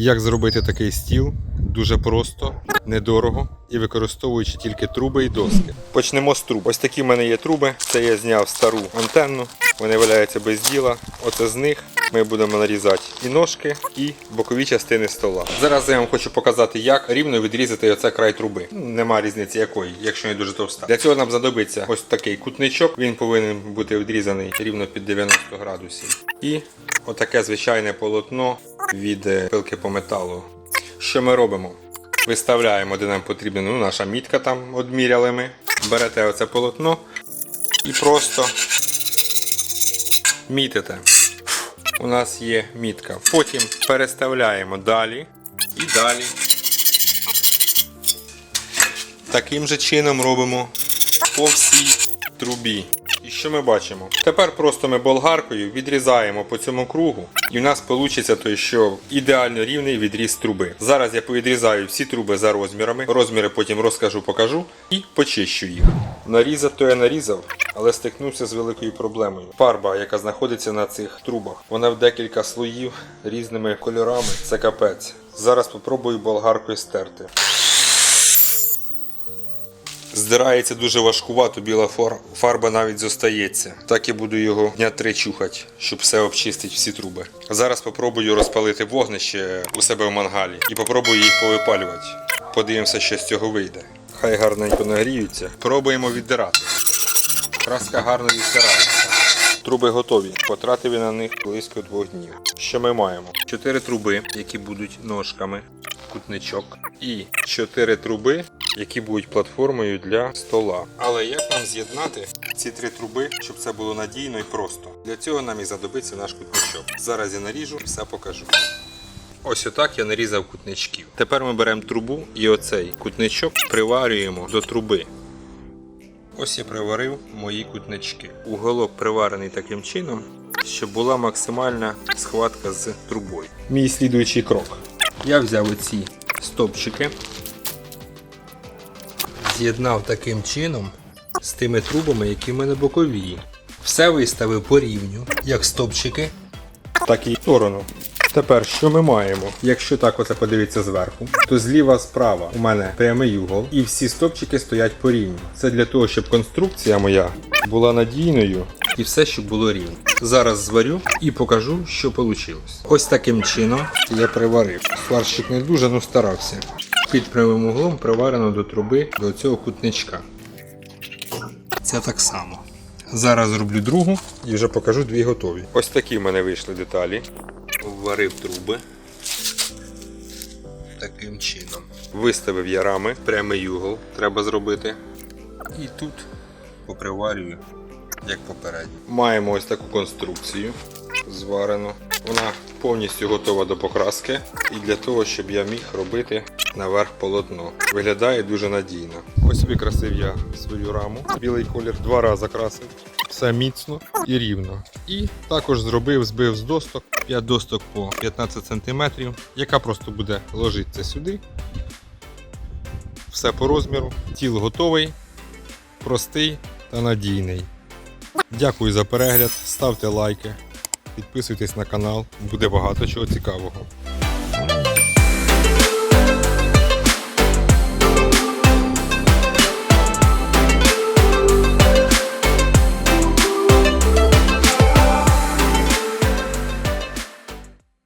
Як зробити такий стіл? Дуже просто, недорого і використовуючи тільки труби і доски. Почнемо з труб. Ось такі в мене є труби. Це я зняв стару антенну. Вони валяються без діла. Оце з них ми будемо нарізати і ножки, і бокові частини стола. Зараз я вам хочу показати, як рівно відрізати оце край труби. Ну, Нема різниці якої, якщо не дуже товста. Для цього нам знадобиться ось такий кутничок. Він повинен бути відрізаний рівно під 90 градусів. І отаке звичайне полотно від е, пилки по металу. Що ми робимо? Виставляємо, де нам потрібно, ну, наша мітка там одміряли ми. Берете оце полотно і просто мітите. У нас є мітка. Потім переставляємо далі і далі. Таким же чином робимо по всій трубі. І що ми бачимо? Тепер просто ми болгаркою відрізаємо по цьому кругу, і в нас вийде той, що ідеально рівний відріз труби. Зараз я повідрізаю всі труби за розмірами. Розміри потім розкажу, покажу і почищу їх. Нарізав, то я нарізав, але стикнувся з великою проблемою. Фарба, яка знаходиться на цих трубах, вона в декілька слоїв різними кольорами. Це капець. Зараз спробую болгаркою стерти. Здирається дуже важкувато, біла фар- фарба навіть зостається. Так і буду його дня три чухати, щоб все обчистити, всі труби. Зараз спробую розпалити вогнище у себе в мангалі і попробую їх повипалювати. Подивимося, що з цього вийде. Хай гарненько нагріються. Пробуємо віддирати. Краска гарно відтирається. Труби готові. Потратив на них близько двох днів. Що ми маємо? Чотири труби, які будуть ножками, кутничок, і чотири труби, які будуть платформою для стола. Але як нам з'єднати ці три труби, щоб це було надійно і просто? Для цього нам і знадобиться наш кутничок. Зараз я наріжу, все покажу. Ось отак я нарізав кутничків. Тепер ми беремо трубу і оцей кутничок приварюємо до труби. Ось я приварив мої кутнички. Уголок приварений таким чином, щоб була максимальна схватка з трубою. Мій слідуючий крок. Я взяв оці стопчики, з'єднав таким чином з тими трубами, які в мене бокові. Все виставив по рівню, як стопчики, так і в сторону. Тепер що ми маємо? Якщо так оце подивитися зверху, то зліва справа у мене прямий угол і всі стопчики стоять по рівню. Це для того, щоб конструкція моя була надійною і все, щоб було рівно. Зараз зварю і покажу, що вийшло. Ось таким чином я приварив. Сварщик не дуже, ну старався. Під прямим углом приварено до труби до цього кутничка. Це так само. Зараз зроблю другу і вже покажу дві готові. Ось такі в мене вийшли деталі. Вварив труби. Таким чином. Виставив я рами, прямий угол треба зробити. І тут поприварюю, як попередньо. Маємо ось таку конструкцію зварену. Вона повністю готова до покраски і для того, щоб я міг робити наверх полотно. Виглядає дуже надійно. Ось викрасив я свою раму. Білий колір два рази красив. Все міцно і рівно. І також зробив, збив з досток 5 досток по 15 см, яка просто буде ложитися сюди. Все по розміру. Тіл готовий, простий та надійний. Дякую за перегляд, ставте лайки, підписуйтесь на канал, буде багато чого цікавого.